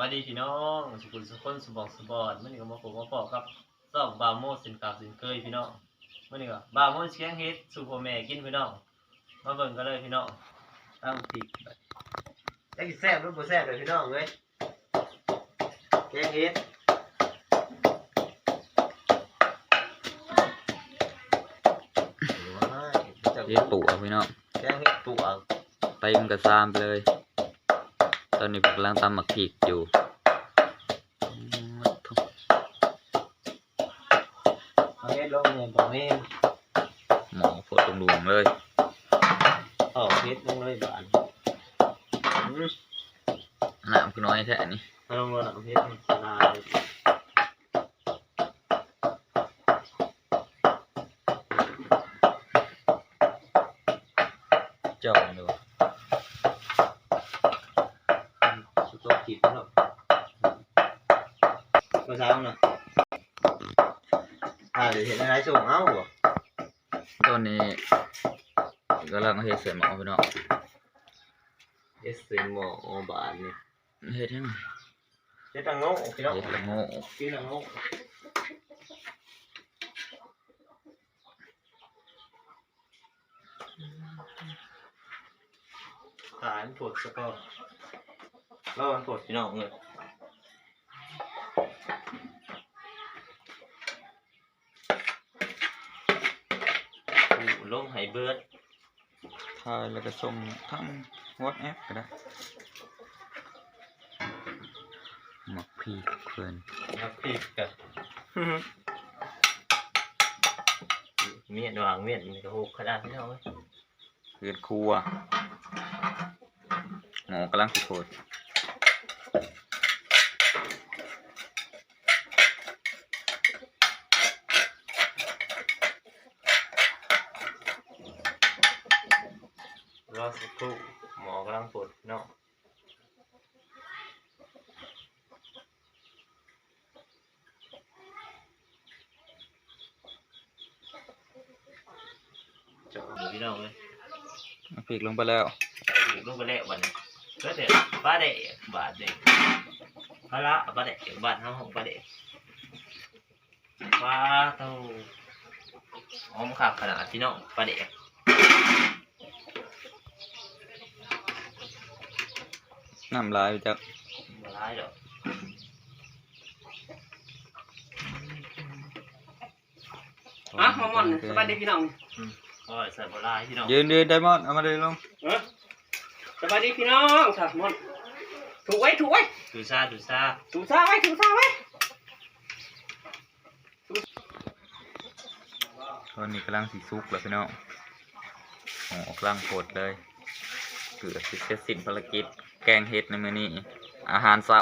วัสดีพี่น้องสุขุมสุขคนสุบอกสุบอดมื่อนี้ก็มาผมมาปอกครับซอกบาโมสินกาสินเคยพี่น้องมื่อนี้ก็บาโมเชียงเฮ็ดสู่พ่อแม่กินพี่น้องมาเบิ่งกันเลยพี่น้องตั้งติกไปได้กินแซ่บหรือบ่แซ่บเลยพี่น้องเว้ยแกงเฮ็ดว้ายจักเรียกปู่เอาพี่น้องแกงเฮ็ดตัวไปมันกับซามไปเลย ตอนนี้ผมกำลังตำหมักผีกอยู่อืมทุกเอาเฮ็ดลงเนี่ยบ่แม่นหมอโพดตรงหลวงเลยเอาเฮ็ดลงเลยบานอืมน้ำคือน้อยแท้นี่เอาลงเลยเอาเฮ็ดสลายเจ้าดู เมื่อเช้าน่ะอ่าเดี๋ยวเห็นอะไรส่งเอาบ่ตอนนี้กำลังเฮ็ดเสร็จหมอพี่น้องเอสเซนหมอบานนี่เฮ็ดยังไงเฮ็ดตังโง่พี่น้องเฮ็ดละโง่พี่ตังโง่ฐานปวดสะกอแล้วมันปวดพี่น้องเลย อู้ลงไฮเบิร์ดถ่ายแล้วก็ส่งทั้งวอทแอปก็ได้หมักผีกเพื่อนนักพีกกันเมียนวางเมียนมันก็หกขนาดนี้เอาไว้เพื่อนครัวหมอกำลังสิโพดร ครู่หมอกำลังปวดเนาะเจาะหูพี่น้องเลยหมักผีกลงไปแล้วถูกลูกไปแล้ววันนี้ก็เดี๋ยวป้าเด็กบาทเด็กพระละป้าเด็กบาทห้าของป้าเด็กป้าเท่าหอมขับขนาดพี่น้องป้าเด็ก น้ำลายไปจากมาร้ายดอกอะมามอนสบายดีพี่น้องก็ใส่มาร้ายพี่น้องยืนยืนไดมอนด์เอามาเลยลงเออสบายดีพี่น้องสามอนถูกไว้ถูกไว้ดูซาดูซาถูกซ่าไว้ถูกซ่าไว้ตอนนี้กำลังสีซุกแล้วพี่น้องโอ้กำลังโผดเลย เกือบสิเสร็จสิ้นภารกิจ แกงเห็ดในมื้อนี้ อาหารเช้า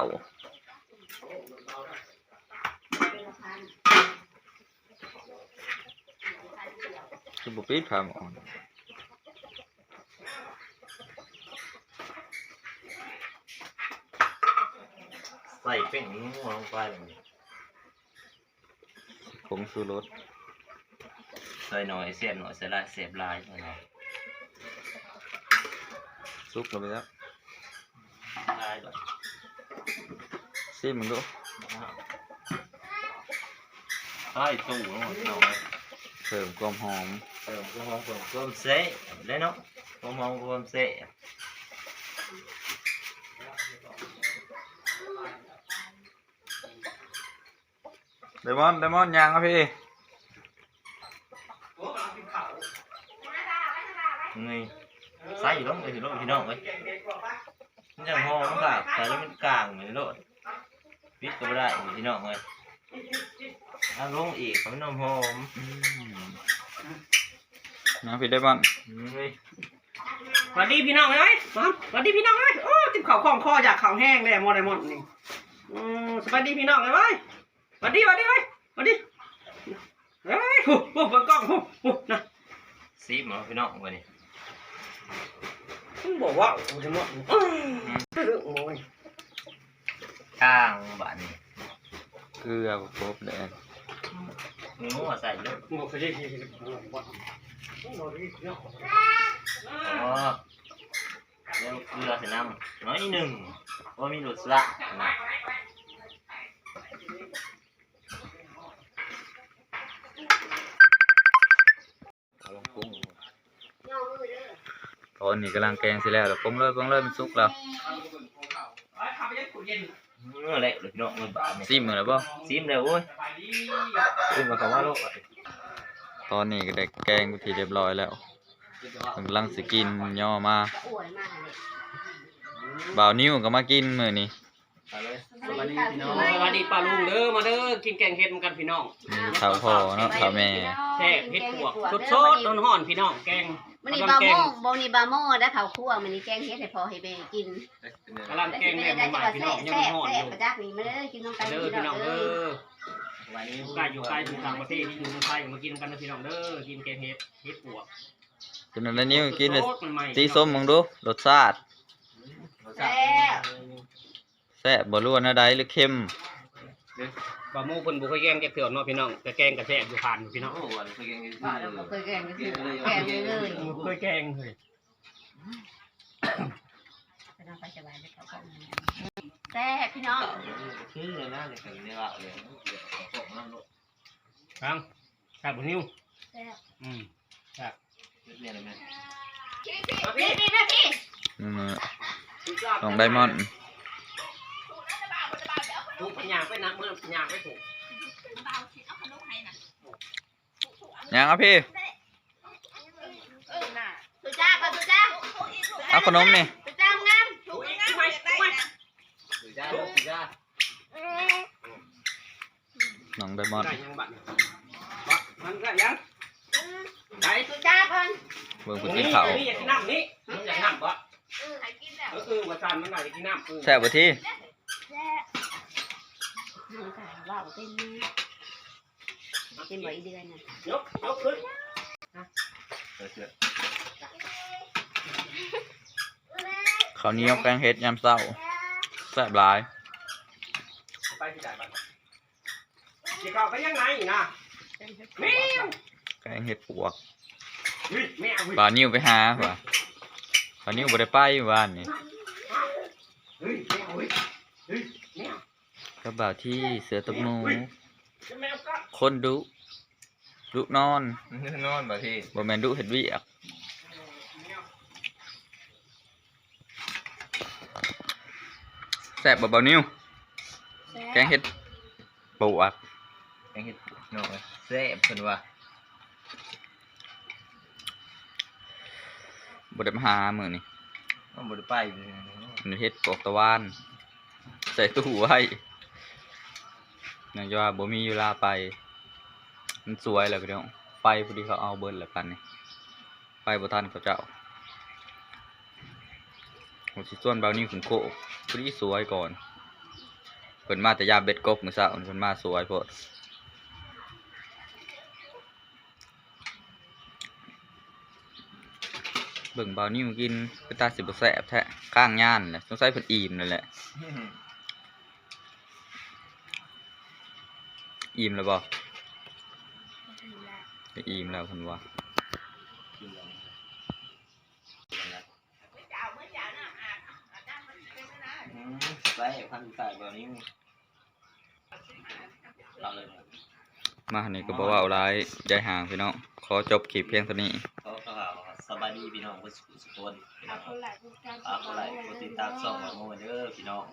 คือบุปิดพามอ่อนใส่เป้งนัวลงไปเลยผงชูรสใส่หน่อยเสียบหน่อยใส่ลายเสียบลายใส่หน่อยซุกลงไปแล้ว ลายแบบซิมึงดูใส่ตู้ลงมาพี่น้องเลยเพิ่มความหอมเติมความหอมเพิ่มความเซ่เลยเนาะความหอมความเซ่ไดมอนด์ไดมอนด์ยางครับพี่นี่ใส่ลงไปถึงลงพี่น้องเลย มันจะหอมค่ะแต่แล้วมันกลางเหมือนโลดปิดก็ไม่ได้พี่น้องเลยถ้าลงอีกเขาไม่น้ำหอมอืมนะพี่ไดมอนด์นี่สวัสดีพี่น้องเลยมาสวัสดีพี่น้องเลยโอ้ติบข่าวคล่องคออยากข่าวแห้งเลยมอไดมอนนี่อืมสวัสดีพี่น้องเลยเว้ยสวัสดีสวัสดีเว้ยสวัสดีเฮ้ยโอ้โหเปิดกล้องโอ้โหนะซีมาพี่น้องวันนี้ มึงบอกว่าโอ้ยมอนอื้อเรื่องโอ้ยกลางบานนี้เกลือครบเลยงูหัวใส่เลยมึงบอกเคยได้ยินว่าโอ้ยพี่น้องอ๋อแล้วเกลือใส่น้ำน้อยหนึ่งว่ามีหลุดละนะ อนนี้กำลังแกงสิแล้วแล้วปรุงเลยปรุงเลยมันสุกแล้วไอ้ข้าไปยังขุดเย็นเมื่อไรเลยพี่น้องเงินบาทเนี่ยซิมมือแล้วบ่ซิมเลยโอ้ยสบายดีซิมมาคำว่าโลกอะตอนนี้ก็ได้แกงไปนทีเรียบร้อยแล้วกำลังสิกินย่อมาอวยมากเลยบ่าวนิ้วก็มากินมื้อนี้ เอาเลยสวัสดีพี่น้องสวัสดีป้าลุงเด้อมาเด้อกินแกงเห็ดเหมือนกันพี่น้องมีเท่าพ่อเนาะเท่าแม่แซ่บเห็ดปวกสดสดต้นห่อนพี่น้องแกงมันนี่กำลับางแกโม่งบนี่บาโม่ได้เขาคั่วมันนี่แกงเฮ็ดให้พอให้แม่กินกำลังแกงแม่ได้ใหม่จะๆพี่ว่าน้องยังแซ่บห่อนแซ่อบยู่ประจักษ์นี่มาเด้อกินน้องไก่เด้อกินพี่น้น้อองงเด้เด้ออวันนี้อยู่ใกล้อยู่ใกล้อยู่ต่างประเทศที่อยู่เมืองไทยมากินกันนะพี่น้องเด้อกินแกงเห็ดเห็ดปวกกินอะไรนิ้วกินเลยสดๆใหม่ๆสีส้มมึงดูรสชาติแซ่บแซ่บบ่รู้ว่าแนวใดหรือเค็มปลาหมูเพิ่นบ่เคยแกงแกงเถื่อนเนาะพี่น้องแต่แกงกระแซ่บอยู่ผ่านอยู่พี่น้องโอ้วันเคยกินบ่เราบ่เคยแกงก็คือแกงเลยเลยบ่เคยแกงเลยไปน้องไปสบายเลยเขาก็แซ่บพี่น้องคือเลยนะเนี่ยคือเนี่ยละเลยเดี๋ยวขอส่งน้ำลูกฟังแซ่บบ่นิ้วแซ่บอืมเนี่ยเลยแม่พี่พี่พี่พี่นั่นน่ะของไดมอนด์ ถูกปัญญาไปนะเมื่อปัญญาไปถูกยังอะพี่สุจ้าก็สุจ้าเอาขนมนี่สุจ้างามถูกอีกถูกไหมถูกไหมสุดยอดสุดยอดน้องไดมอนด์ได้ยังบัดบัดมันได้ยังได้สุจ้าเพิ่นเบิ่งเพิ่นกินข้าวนี่อยากกินน้ำนี่อยากกินน้ำบ่เออเออว่าซานมันได้อยากกินน้ำเออแซ่บบ่ที่ น้องก็ว่าบ่เป็นเป็นบ่อีเดือนน่ะยกยกขึ้นเสือเสือข้าวเหนียวแกงเห็ดยามเช้าแซ่บหลายไปที่ไหนบัดที่เขาไปยังไงนะแมวแกงเห็ดปวกเฮ้ยแมวเฮ้ยบ่าวนิ้วไปหาว่ะบ่าวนิ้วบ่ได้ไปอยู่บ้านนี่เฮ้ยแมวเฮ้ยเฮ้ยแมว กับบ่าวที่เสือตบหนูแมวก็คนดุดุนอน นอนบ่ที่บ่แม่นดุเฮ็ดเวียกแซ่บบ่บ่าวนิ้วแกงเห็ดปวกแกงเห็ดน้องแซ่บเพิ่นว่าบ่ได้มาหามื้อนี้มันบ่ได้ไปเลยมันเฮ็ดปอกตะวันใส่ตู้ไว้ เนื่องจากว่าบ่มีเวลาไป มันสวยแล้วพี่น้องไปพอดีเขาเอาเบิดแล้วกันนี่ไปบ่ทันเขาเจ้าผมสิส่วนเบานี่ขึ้นโคพอดีสวยก่อนเพิ่นมาแต่ยาเบ็ดกบมือเช้าเพิ่นมาสวยโพดเบิ่งเบานี่กินก็ตาสิบแซ่บแท้ข้างย่านแหละสงสัยเพิ่นอิ่มนั่นแหละ อิ่มแล้วบ่อิ่มแล้วเพิ่นว่าใส่พันใส่แบบนี้เอาเลยมาอันนี้ก็บอกว่าเอาร้ายใจห่างพี่น้อง ขอจบคลิปเพียงเท่านี้เขาก็สบายดีพี่น้องเพื่อนสุขสุขคนพี่น้องฝากกดไลค์กดติดตามช่องมาโมเด้อพี่น้อง